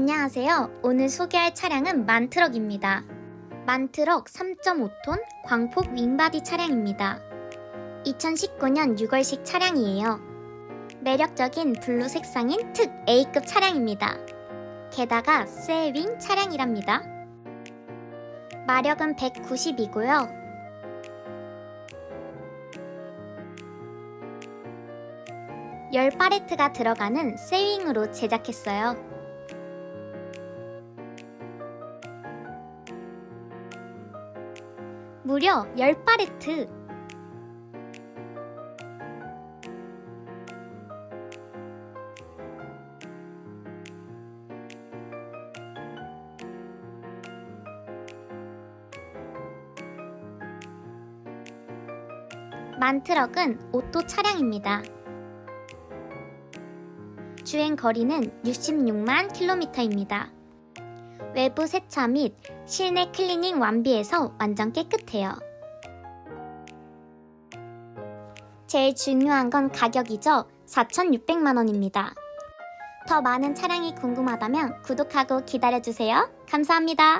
안녕하세요. 오늘 소개할 차량은 만트럭입니다. 만트럭 3.5톤 광폭 윙바디 차량입니다. 2019년 6월식 차량이에요. 매력적인 블루 색상인 특 A급 차량입니다. 게다가 쇠윙 차량이랍니다. 마력은 190이고요. 열 파레트가 들어가는 쇠윙으로 제작했어요. 무려 10파레트! 만트럭은 오토 차량입니다. 주행 거리는 66만 킬로미터입니다. 외부 세차 및 실내 클리닝 완비해서 완전 깨끗해요. 제일 중요한 건 가격이죠. 4,600만 원입니다. 더 많은 차량이 궁금하다면 구독하고 기다려주세요. 감사합니다.